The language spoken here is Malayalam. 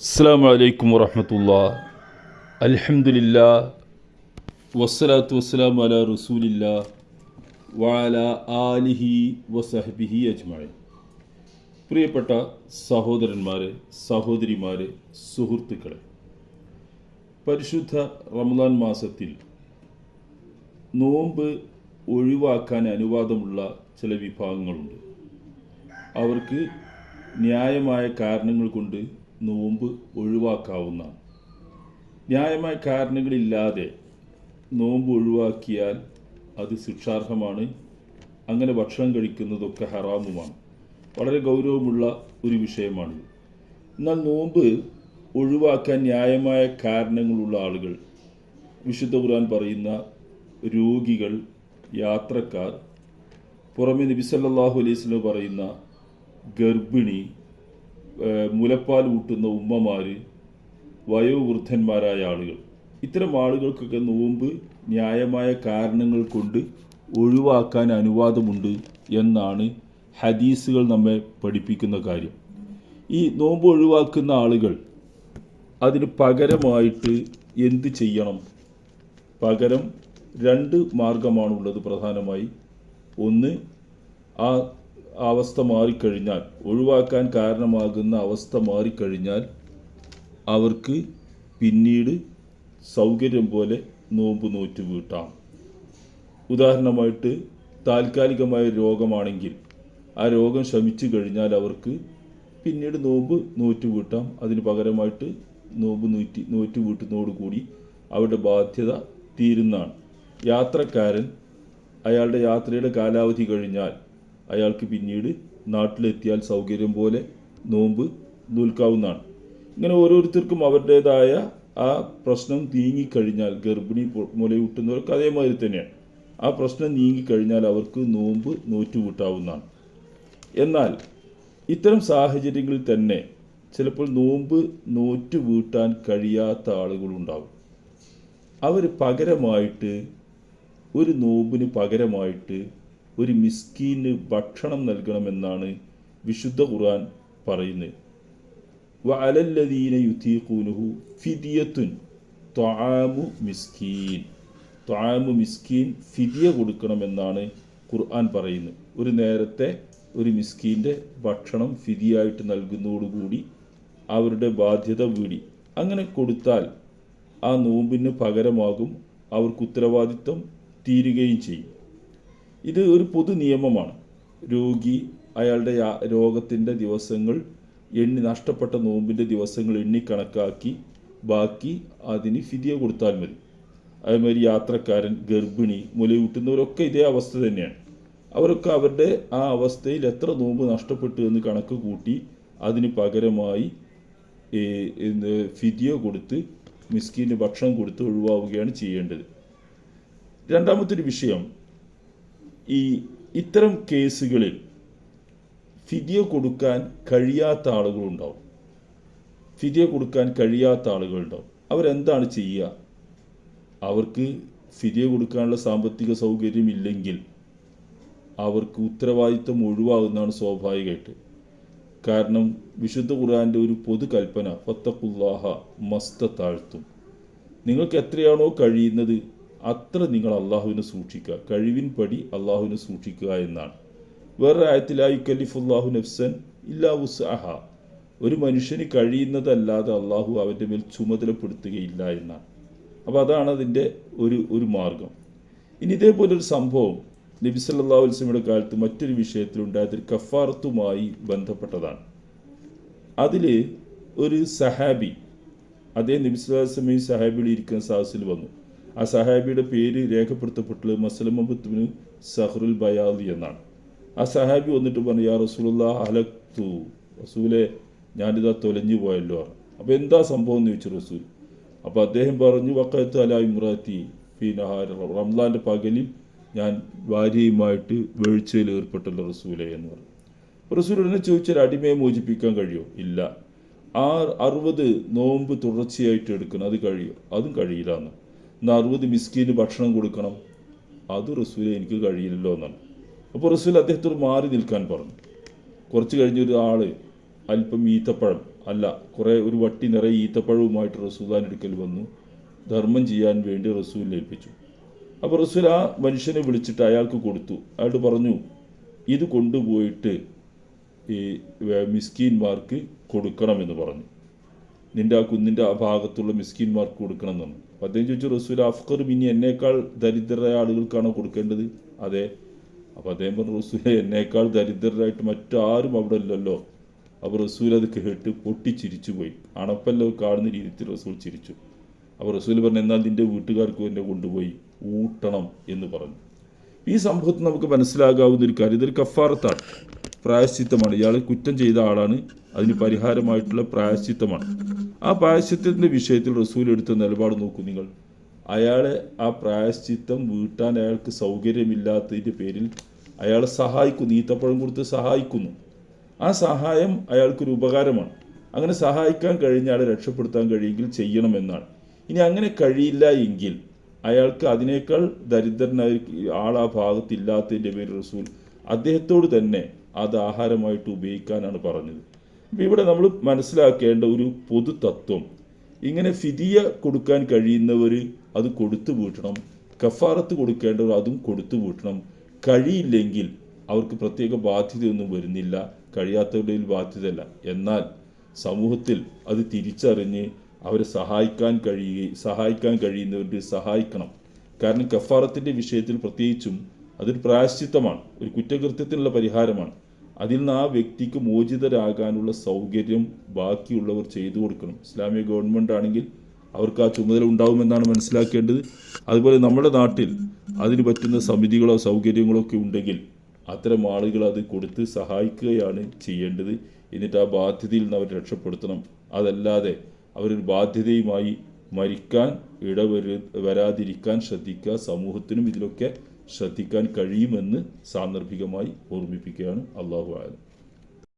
അസ്സാം വലൈക്കും വറഹമത്തുള്ള. അലഹമില്ല വസ്സലാത്തു വസ്സലാം അല റസൂലില്ല. വാല ആലിഹി വസഹബിഹി അജ്മായി പ്രിയപ്പെട്ട സഹോദരന്മാരെ സഹോദരിമാരെ സുഹൃത്തുക്കളെ. പരിശുദ്ധ റമദാൻ മാസത്തിൽ നോമ്പ് ഒഴിവാക്കാൻ അനുവാദമുള്ള ചില വിഭാഗങ്ങളുണ്ട്. അവർക്ക് ന്യായമായ കാരണങ്ങൾ കൊണ്ട് നോമ്പ് ഒഴിവാക്കാവുന്നതാണ്. ന്യായമായ കാരണങ്ങളില്ലാതെ നോമ്പ് ഒഴിവാക്കിയാൽ അത് ശിക്ഷാർഹമാണ്. അങ്ങനെ ഭക്ഷണം കഴിക്കുന്നതൊക്കെ ഹറാമുമാണ്. വളരെ ഗൗരവമുള്ള ഒരു വിഷയമാണ്. എന്നാൽ നോമ്പ് ഒഴിവാക്കാൻ ന്യായമായ കാരണങ്ങളുള്ള ആളുകൾ വിശുദ്ധ ഖുർആൻ പറയുന്ന രോഗികൾ യാത്രക്കാർ പുറമെ നബി സല്ലല്ലാഹു അലൈഹി പറയുന്ന ഗർഭിണി മുലപ്പാൽ ഊട്ടുന്ന ഉമ്മമാര് വയോവൃദ്ധന്മാരായ ആളുകൾ. ഇത്തരം ആളുകൾക്കൊക്കെ നോമ്പ് ന്യായമായ കാരണങ്ങൾ കൊണ്ട് ഒഴിവാക്കാൻ അനുവാദമുണ്ട് എന്നാണ് ഹദീസുകൾ നമ്മെ പഠിപ്പിക്കുന്ന കാര്യം. ഈ നോമ്പ് ഒഴിവാക്കുന്ന ആളുകൾ അതിന് പകരമായിട്ട് എന്ത് ചെയ്യണം? പകരം രണ്ട് മാർഗമാണുള്ളത് പ്രധാനമായി. ഒന്ന് ആ അവസ്ഥ മാറിക്കഴിഞ്ഞാൽ ഒഴിവാക്കാൻ കാരണമാകുന്ന അവസ്ഥ മാറിക്കഴിഞ്ഞാൽ അവർക്ക് പിന്നീട് സൗകര്യം പോലെ നോമ്പ് നോറ്റ് വീട്ടാം. ഉദാഹരണമായിട്ട് താൽക്കാലികമായ രോഗമാണെങ്കിൽ ആ രോഗം ശമിച്ചു കഴിഞ്ഞാൽ അവർക്ക് പിന്നീട് നോമ്പ് നോറ്റ് വീട്ടാം. അതിന് പകരമായിട്ട് നോമ്പ് നൂറ്റി നോറ്റ് വീട്ടുന്നതോടുകൂടി അവരുടെ ബാധ്യത തീരുന്നതാണ്. യാത്രക്കാരൻ അയാളുടെ യാത്രയുടെ കാലാവധി കഴിഞ്ഞാൽ അയാൾക്ക് പിന്നീട് നാട്ടിലെത്തിയാൽ സൗകര്യം പോലെ നോമ്പ് നോൽക്കാവുന്നതാണ്. ഇങ്ങനെ ഓരോരുത്തർക്കും അവരുടേതായ ആ പ്രശ്നം നീങ്ങിക്കഴിഞ്ഞാൽ ഗർഭിണി മുലയൂട്ടുന്നവർക്ക് അതേമാതിരി തന്നെയാണ്. ആ പ്രശ്നം നീങ്ങിക്കഴിഞ്ഞാൽ അവർക്ക് നോമ്പ് നോറ്റുകൂട്ടാവുന്നതാണ്. എന്നാൽ ഇത്തരം സാഹചര്യങ്ങളിൽ തന്നെ ചിലപ്പോൾ നോമ്പ് നോറ്റു വീട്ടാൻ കഴിയാത്ത ആളുകളുണ്ടാവും അവർ പകരമായിട്ട് ഒരു നോമ്പിന് പകരമായിട്ട് ഒരു മിസ്കീന് ഭക്ഷണം നൽകണമെന്നാണ് വിശുദ്ധ ഖുർആൻ പറയുന്നത്. ഫിദിയ കൊടുക്കണമെന്നാണ് ഖുർആൻ പറയുന്നത്. ഒരു നേരത്തെ ഒരു മിസ്കീന്റെ ഭക്ഷണം ഫിദിയായിട്ട് നൽകുന്നതോടുകൂടി അവരുടെ ബാധ്യത വീടി. അങ്ങനെ കൊടുത്താൽ ആ നോമ്പിന് പകരമാകും അവർക്ക് ഉത്തരവാദിത്വം തീരുകയും ചെയ്യും. ഇത് ഒരു പൊതു നിയമമാണ്. രോഗി അയാളുടെ രോഗത്തിന്റെ ദിവസങ്ങൾ എണ്ണി നഷ്ടപ്പെട്ട നോമ്പിന്റെ ദിവസങ്ങൾ എണ്ണി കണക്കാക്കി ബാക്കി അതിന് ഫിതിയ കൊടുത്താൽ മതി. അതേമാതിരി യാത്രക്കാരൻ ഗർഭിണി മുലയൂട്ടുന്നവരൊക്കെ ഇതേ അവസ്ഥ തന്നെയാണ്. അവരൊക്കെ അവരുടെ ആ അവസ്ഥയിൽ എത്ര നോമ്പ് നഷ്ടപ്പെട്ടു എന്ന് കണക്ക് കൂട്ടി അതിന് പകരമായി ഫിതിയ കൊടുത്ത് മിസ്കിന് ഭക്ഷണം കൊടുത്ത് ഒഴിവാവുകയാണ് ചെയ്യേണ്ടത്. രണ്ടാമത്തെ ഒരു വിഷയം ഈ ഇത്തരം കേസുകളിൽ ഫിദിയ കൊടുക്കാൻ കഴിയാത്ത ആളുകളുണ്ടാവും. ഫിദിയ കൊടുക്കാൻ കഴിയാത്ത ആളുകളുണ്ടാവും. അവരെന്താണ് ചെയ്യുക? അവർക്ക് ഫിദിയ കൊടുക്കാനുള്ള സാമ്പത്തിക സൗകര്യം ഇല്ലെങ്കിൽ അവർക്ക് ഉത്തരവാദിത്വം ഒഴിവാകുന്നതാണ് സ്വാഭാവികമായിട്ട്. കാരണം വിശുദ്ധ ഖുർആാന്റെ ഒരു പൊതു കൽപ്പന ഫത്തഖുല്ലാഹ മസ്ത താഴ്ത്തും. നിങ്ങൾക്ക് എത്രയാണോ കഴിയുന്നത് അത്ര നിങ്ങൾ അള്ളാഹുവിനെ സൂക്ഷിക്കുക. കഴിവിൻ പടി അള്ളാഹുവിനെ സൂക്ഷിക്കുക എന്നാണ്. വേറെ ആയത്തിലായി കലിഫുല്ലാഹു നഫ്സൻ ഇല്ലാ ഉസ്അഹ ഒരു മനുഷ്യന് കഴിയുന്നതല്ലാതെ അള്ളാഹു അവന്റെ മേൽ ചുമതലപ്പെടുത്തുകയില്ല എന്നാണ്. അപ്പോൾ അതാണ് അതിന്റെ ഒരു ഒരു മാർഗം. ഇനി ഇതേപോലൊരു സംഭവം നബി സല്ലല്ലാഹു വസ്ലമിയുടെ കാലത്ത് മറ്റൊരു വിഷയത്തിലുണ്ടായത് കഫാർത്തുമായി ബന്ധപ്പെട്ടതാണ്. അതിൽ ഒരു സഹാബി അതേ നബി സല്ലല്ലാഹു അലൈഹി വസല്ലമയും സഹാബികൾ ഇരിക്കുന്ന സാഹസിൽ വന്നു. ആ സഹാബിയുടെ പേര് രേഖപ്പെടുത്തപ്പെട്ടുള്ളത് മസലമബത്തുവിന് സഹറുൽ ബയാദി എന്നാണ്. ആ സഹാബി വന്നിട്ട് പറഞ്ഞു യാ റസൂലുള്ള അലക്തു റസൂലെ ഞാനിതാ തൊലഞ്ഞു പോയല്ലോ അപ്പോൾ എന്താ സംഭവം എന്ന് ചോദിച്ചു റസൂൽ. അപ്പോൾ അദ്ദേഹം പറഞ്ഞു വക്കത്ത് അല ഇമ്രാത്തി ഫീനഹാർ റംലാന്റെ പകലിൽ ഞാൻ ഭാര്യയുമായിട്ട് വീഴ്ചയിൽ ഏർപ്പെട്ടല്ലോ റസൂലെ എന്ന് പറഞ്ഞു. റസൂൽ ഉടനെ ചോദിച്ചാൽ അടിമയെ മോചിപ്പിക്കാൻ കഴിയോ? ഇല്ല. ആ അറുപത് നോമ്പ് തുടർച്ചയായിട്ട് എടുക്കണം അത് കഴിയും? അതും കഴിയില്ല എന്ന് എന്നാൽ അറുപത് മിസ്കീന് ഭക്ഷണം കൊടുക്കണം. അത് റസൂലെ എനിക്ക് കഴിയില്ലല്ലോ എന്നാണ്. അപ്പോൾ റസൂൽ അദ്ദേഹത്തോട് മാറി നിൽക്കാൻ പറഞ്ഞു. കുറച്ച് കഴിഞ്ഞൊരു ആൾ അല്പം ഈത്തപ്പഴം അല്ല കുറേ ഒരു വട്ടി നിറയെ ഈത്തപ്പഴവുമായിട്ട് റസൂലാൻ എടുക്കൽ വന്നു. ധർമ്മം ചെയ്യാൻ വേണ്ടി റസൂൽ ഏൽപ്പിച്ചു. അപ്പോൾ റസൂൽ ആ മനുഷ്യനെ വിളിച്ചിട്ട് അയാൾക്ക് കൊടുത്തു. അയാൾ പറഞ്ഞു ഇത് കൊണ്ടുപോയിട്ട് ഈ മിസ്കീൻമാർക്ക് മിസ്കീന്മാർക്ക് കൊടുക്കണമെന്ന് പറഞ്ഞു. നിന്റെ ആ കുന്നിന്റെ ആ ഭാഗത്തുള്ള മിസ്കിൻമാർക്ക് കൊടുക്കണം എന്നാണ് അപ്പം അദ്ദേഹം ചോദിച്ചു റസൂൽ അഫ്ഖർ ഇനി എന്നേക്കാൾ ദരിദ്രരായ ആളുകൾക്കാണോ കൊടുക്കേണ്ടത്? അതെ. അപ്പോൾ അദ്ദേഹം പറഞ്ഞു റസൂല എന്നേക്കാൾ ദരിദ്രരായിട്ട് മറ്റാരും അവിടെ ഇല്ലല്ലോ. അപ്പോൾ റസൂൽ അത് കേട്ട് പൊട്ടിച്ചിരിച്ചു പോയി. അണപ്പല്ലോ കാണുന്ന രീതിയിൽ റസൂൽ ചിരിച്ചു. അപ്പോൾ റസൂൽ പറഞ്ഞു എന്നാൽ നിന്റെ വീട്ടുകാർക്ക് എന്നെ കൊണ്ടുപോയി ഊട്ടണം എന്ന് പറഞ്ഞു. ഈ സംഭവത്തിൽ നമുക്ക് മനസ്സിലാകാവുന്ന ഒരു കാര്യം ഇതൊരു കഫാറത്താണ്. പ്രായശ്ചിത്തമാണ്. ഇയാൾ കുറ്റം ചെയ്ത ആളാണ്. അതിന് പരിഹാരമായിട്ടുള്ള പ്രായശ്ചിത്തമാണ്. ആ പ്രായശ്ചിത്തത്തിന്റെ വിഷയത്തിൽ റസൂൽ എടുത്ത നിലപാട് നോക്കൂ നിങ്ങൾ. അയാളെ ആ പ്രായശ്ചിത്തം വീട്ടാൻ അയാൾക്ക് സൗകര്യമില്ലാത്തതിന്റെ പേരിൽ അയാളെ സഹായിക്കുന്നു ഈത്തപ്പഴം കൊടുത്ത് സഹായിക്കുന്നു. ആ സഹായം അയാൾക്കൊരു ഉപകാരമാണ്. അങ്ങനെ സഹായിക്കാൻ കഴിഞ്ഞ ആളെ രക്ഷപ്പെടുത്താൻ കഴിയുമെങ്കിൽ ചെയ്യണമെന്നാണ്. ഇനി അങ്ങനെ കഴിയില്ല എങ്കിൽ അയാൾക്ക് അതിനേക്കാൾ ദരിദ്രനായി ആൾ ആ ഭാഗത്തില്ലാത്തതിന്റെ പേര് റസൂൽ അദ്ദേഹത്തോട് തന്നെ അത് ആഹാരമായിട്ട് ഉപയോഗിക്കാനാണ് പറഞ്ഞത്. അപ്പം ഇവിടെ നമ്മൾ മനസ്സിലാക്കേണ്ട ഒരു പൊതു തത്വം ഇങ്ങനെ ഫിതിയ കൊടുക്കാൻ കഴിയുന്നവർ അത് കൊടുത്തു വീട്ടണം കഫാറത്ത് കൊടുക്കേണ്ടവർ അതും കൊടുത്തു വീട്ടണം കഴിയില്ലെങ്കിൽ അവർക്ക് പ്രത്യേക ബാധ്യതയൊന്നും വരുന്നില്ല. കഴിയാത്തവരുടെ ബാധ്യതയല്ല. എന്നാൽ സമൂഹത്തിൽ അത് തിരിച്ചറിഞ്ഞ് അവരെ സഹായിക്കാൻ കഴിയുക സഹായിക്കാൻ കഴിയുന്നവരുടെ സഹായിക്കണം. കാരണം കഫാറത്തിന്റെ വിഷയത്തിൽ പ്രത്യേകിച്ചും അതൊരു പ്രായശ്ചിത്തമാണ്. ഒരു കുറ്റകൃത്യത്തിനുള്ള പരിഹാരമാണ്. അതിൽ നിന്ന് ആ വ്യക്തിക്ക് മോചിതരാകാനുള്ള സൗകര്യം ബാക്കിയുള്ളവർ ചെയ്തു കൊടുക്കണം. ഇസ്ലാമിക ഗവൺമെന്റ് ആണെങ്കിൽ അവർക്ക് ആ ചുമതല ഉണ്ടാവുമെന്നാണ് മനസ്സിലാക്കേണ്ടത്. അതുപോലെ നമ്മുടെ നാട്ടിൽ അതിന് പറ്റുന്ന സമിതികളോ സൗകര്യങ്ങളോ ഒക്കെ ഉണ്ടെങ്കിൽ അത്തരം ആളുകൾ അത് കൊടുത്ത് സഹായിക്കുകയാണ് ചെയ്യേണ്ടത്. എന്നിട്ട് ആ ബാധ്യതയിൽ നിന്ന് അവർ രക്ഷപ്പെടുത്തണം. അതല്ലാതെ അവരൊരു ബാധ്യതയുമായി മരിക്കാൻ ഇടവരു വരാതിരിക്കാൻ ശ്രദ്ധിക്കുക. സമൂഹത്തിനും ഇതിലൊക്കെ ശ്രദ്ധിക്കാൻ കഴിയുമെന്ന് സാന്ദർഭികമായി ഓർമ്മിപ്പിക്കുകയാണ് അള്ളാഹു ആലം